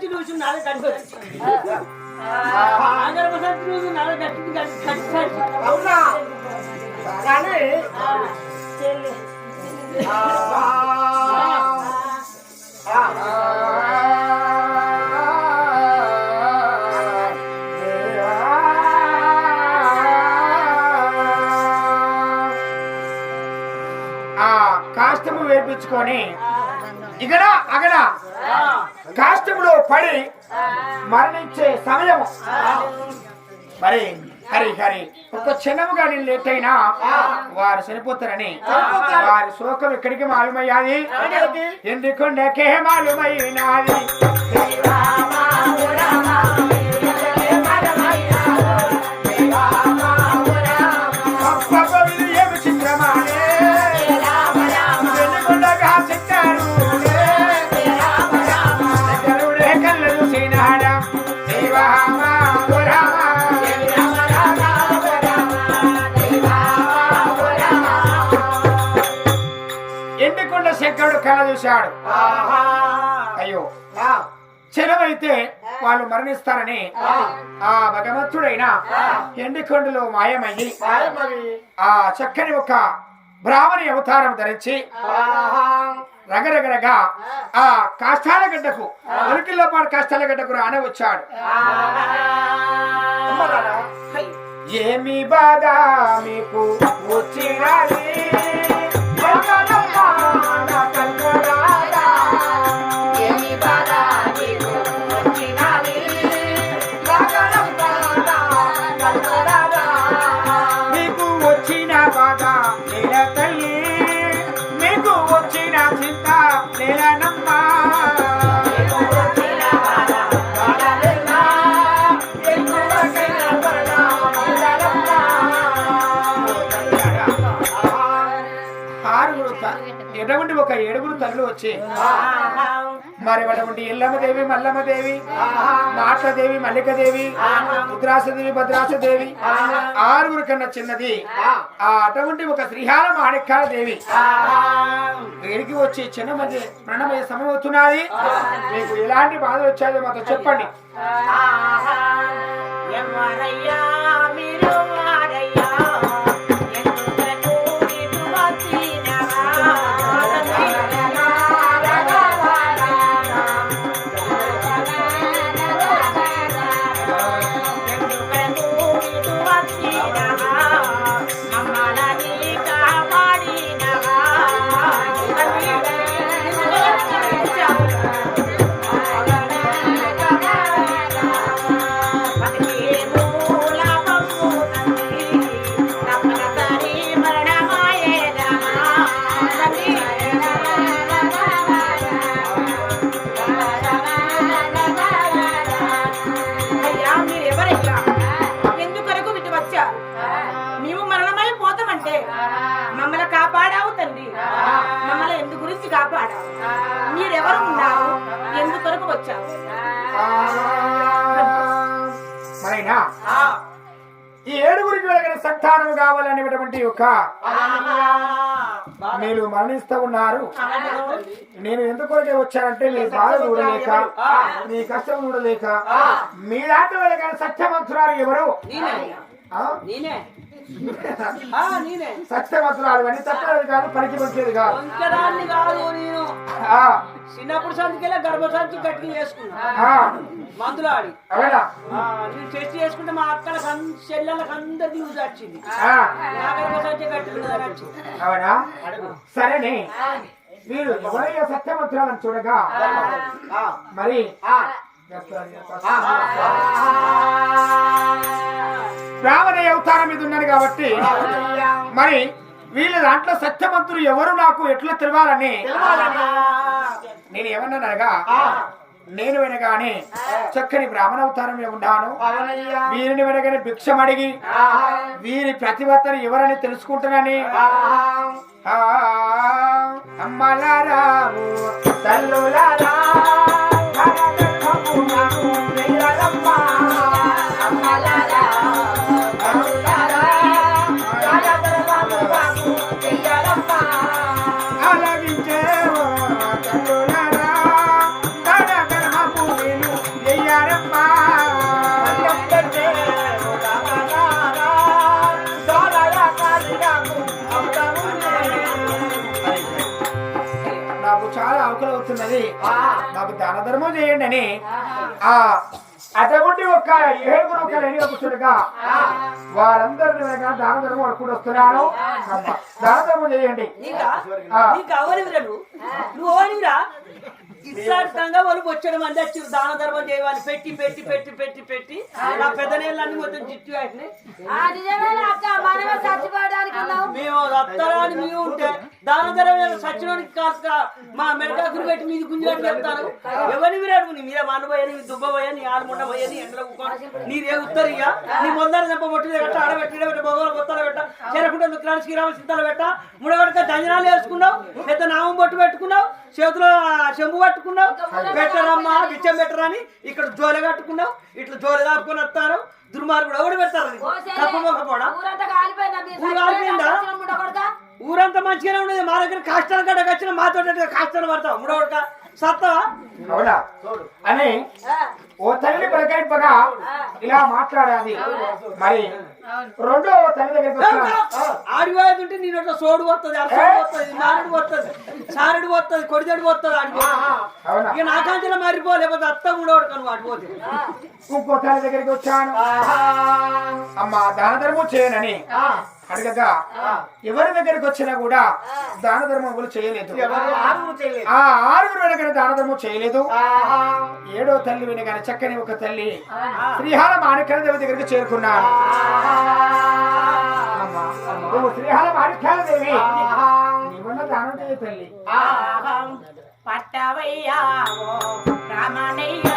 సంచి చూసి నాలుగు కట్టి సంచి చూసి నాలుగు కట్టి కట్టి అవునా కానీ ఆ కాష్టము వేపించుకొని ఇక్కడ అగడ కాష్టములో పడి మరణించే సమయం మరి హరి హరి ఒక క్షణముగా నేను లేట్ అయినా వారు చనిపోతారని వారి శోకం ఎక్కడికి మాలుమయ్యాది ఎందుకుండకే మాలుమైనాది చూశాడు. అయ్యో. చెరవైతే వాళ్ళు మరణిస్తారని ఆ. భగవంతుడైన ఎండికొండలో మాయమయ్యి ఆ చక్కని ఒక బ్రాహ్మణి అవతారం ధరించి రగరగరగా ఆ. కాష్టాల గడ్డకు ఉలికిల్లో పాటు కాష్టాల గడ్డకు రానే వచ్చాడు. ఏమి బాధ మీకు? వచ్చినది ఎటువంటి ఒక ఏడుగురు తల్లు వచ్చి. మరి అటువంటి ఎల్లమ్మదేవి మల్లమ్మదేవి మాటదేవి మల్లికదేవి రుద్రాసదేవి భద్రాసదేవి ఆరుగురు కన్నా చిన్నది. ఆ. అటువంటి ఒక శ్రీహార మాణిక్యాల దేవి వీరికి వచ్చి చిన్నమది ప్రణమయ సమయం అవుతున్నది మీకు ఎలాంటి బాధలు వచ్చాయో మాతో చెప్పండి. ఎవరయ్యా గురించి కాపాడావు మీరెవరు ఉన్నారు? ఎందుకొరకు వచ్చావు మరైనా ఈ ఏడుగురికి వెలగిన సంతానం కావాలనేటువంటి ఒక మీరు మరణిస్తూ ఉన్నారు. నేను ఎందుకొరకే వచ్చానంటే మీ బాధ చూడలేక మీ కష్టం చూడలేక మీలాంటి వెలగిన సత్యవంతురాలు ఎవరు? ఆ? నేనే. ఆ, నేనే. సత్యవంతురాలు అని చెప్పలేదు కాదు పనికి వచ్చేది కాదు. కాదు నేను. చిన్నప్పుడు సంతికెళ్ళి గర్భ సంచి గట్టిగా చేసుకున్నా. మందులు ఆడి. నేను టెస్ట్ చేసుకుంటే మా అక్కల చెల్లెలకు అందరికి యూజ్ వచ్చింది నా గర్భ సంచి గట్టిగా వచ్చింది. అవునా? సరేనే. మీరు ఎవరయ్యా సత్యవంతురాలను చూడగా మరి రావణ అవతారం మీద ఉన్నాడు కాబట్టి మరి వీళ్ళ దాంట్లో సత్యవంతులు ఎవరు నాకు ఎట్లా తెలియాలని నేను ఏమన్నానగా నేను వినగానే చక్కని బ్రాహ్మణ అవతారం ఉన్నాను. వీరిని వినగానే భిక్షం అడిగి వీరి ప్రతిభతను ఎవరని తెలుసుకుంటానని అమ్మలారాము తల్లులారా నాకు దాన ధర్మం చేయండి అని. ఆ అటువంటి ఒక ఏడుగురు ఒక రెడీగా కూర్చుండగా వారందరిని దాన ధర్మం అడుకుని వస్తున్నాను. దాన ధర్మం చేయండి. ఇష్టార్థంగా వాళ్ళు వచ్చాడు మంది వచ్చి దాన ధర్మం చేయాలి పెట్టి పెట్టి పెట్టి పెట్టి పెట్టి. నా పెద్ద నీళ్ళన్ని మొత్తం జిట్టు వాటిని. మేము రక్తరాని మేము ఉంటే దాన ధర్మం సచ్చినోడికి కాస్త మా మెడకాకులు పెట్టి మీది గుంజాడు చెప్తాను ఎవరిని విరాడు నీ మీద మనబోయా నీ దుబ్బ పోయా నీ ఆలుముండ పోయా నీ ఎండలో నీ రేగుతారు ఇక నీ మొందర దెబ్బ మొట్టి పెట్ట ఆడబెట్టి పెట్ట బొగల బొత్తలు పెట్ట చెరకుంట దుఃఖాలు శ్రీరామ సిద్ధాలు పెట్ట ముడగడక దంజనాలు వేసుకున్నావు పెద్ద నామం బొట్టు పెట్టుకున్నావు చేతిలో చెంబు పట్టుకున్నావు పెట్టరమ్మా బిచ్చం పెట్టరని ఇక్కడ జోలె కట్టుకున్నావు ఇట్లా జోలె దాపుకొని వస్తారు దుర్మార్గుడు ఎవడు పెడతారు? కాలిపోయిందా మీరు ఊరు కాలిపోయిందా? ఊరంతా మంచిగానే ఉండేది మా దగ్గర కాష్టాలు కట్ట వచ్చిన మాతో కాష్టాలు పడతావు. మూడవడక సత్తవా? అవునా? అని ఆ, ఓ తల్లి ఇలా మాట్లాడాలి. మరి రెండో ఓ తల్లి దగ్గరికి వచ్చాను ఆడిపోయేది ఉంటే నీ నోట్లో సోడు వస్తుంది అరసోడు వస్తుంది నారుడు వస్తుంది సారుడు వస్తుంది కొడిదడు వస్తుంది ఆడిపో. అవునా? ఇక మారిపో లేకపోతే అత్త మూడవడు కను ఆడిపోతే. ఇంకో తల్లి దగ్గరికి వచ్చాను. అమ్మ దాన ధర్మం చేయనని అడగగా ఎవరి దగ్గరికి వచ్చినా కూడా దాన ధర్మం ఎవరు చేయలేదు. ఆ ఆరుగురు వెనకని దాన ధర్మం చేయలేదు. ఏడో తల్లి వెనకని చక్కని ఒక తల్లి శ్రీహాల మాణిక్యాల దేవి దగ్గరికి చేరుకున్నాను నువ్వు శ్రీహాల మాణిక్యాల దేవి. నీవన్న దానం తల్లి. పట్టవయ్యా రామణయ్యా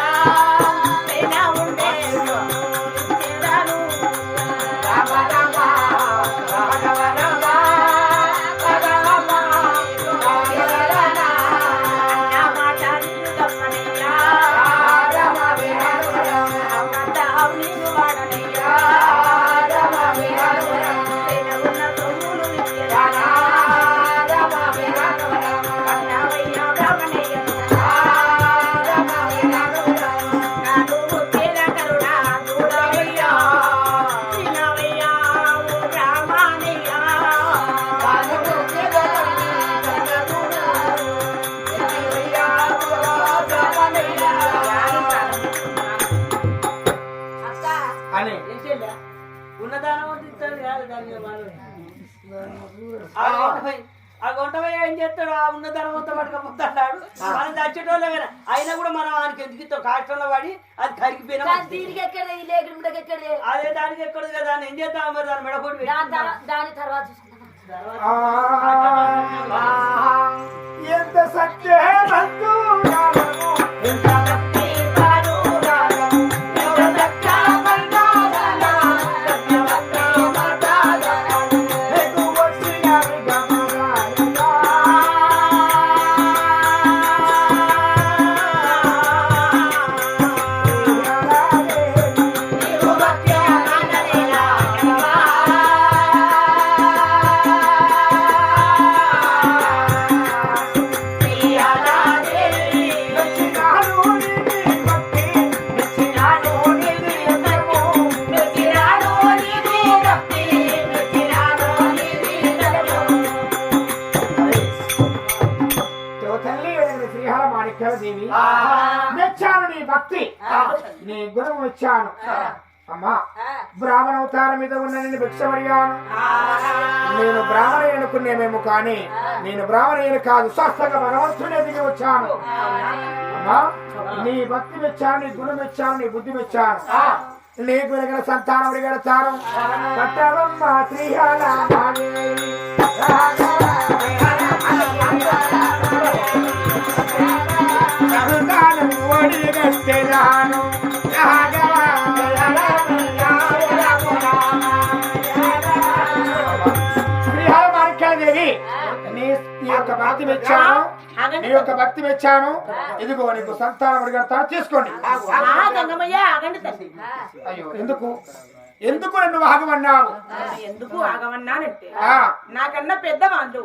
ఇస్తాడు కాదు దాని. ఆ గుంటపై ఏం చేస్తాడు? ఆ ఉన్నదానం మొత్తం పట్టుకపోతున్నాడు మనం చచ్చేటోళ్ళే కదా. అయినా కూడా మనం ఆయనకి ఎందుకు కాష్టంలో పడి అది కరిగిపోయినా అదే దానికి ఎక్కడు కదా? దాన్ని ఏం చేద్దాం? మరి దాని మెడకోటి దాని తర- దాని తర్వాత నీ గుణం మెచ్చాను అమ్మా బ్రాహ్మణ అవతారం మీద ఉన్న నేను భిక్షమడిగాను నేను బ్రాహ్మణ అనుకునేమేమో కానీ నేను బ్రాహ్మణ కాదు స్వస్థంగా భగవంతుడే దిగి వచ్చాను. అమ్మా నీ భక్తి మెచ్చాను నీ గుణం మెచ్చాను నీ బుద్ధి మెచ్చాను. నీకు వెనకల సంతానం అడిగడతాను పట్టవమ్మ శ్రీహాల మెచ్చాను నీ యొక్క భక్తి మెచ్చాను ఇదిగో నీకు సంతానం అడిగడతాను తీసుకోండి. అయ్యో ఎందుకు? ఎందుకు నన్ను వాగమన్నావు ఎందుకు ఆగమన్నానంటే నాకన్నా పెద్ద వాళ్ళు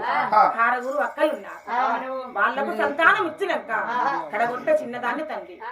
ఆరుగురు అక్కలు ఉన్నారు వాళ్ళకు సంతానం ఇచ్చినాక కడగొట్ట చిన్నదాన్ని తండ్రి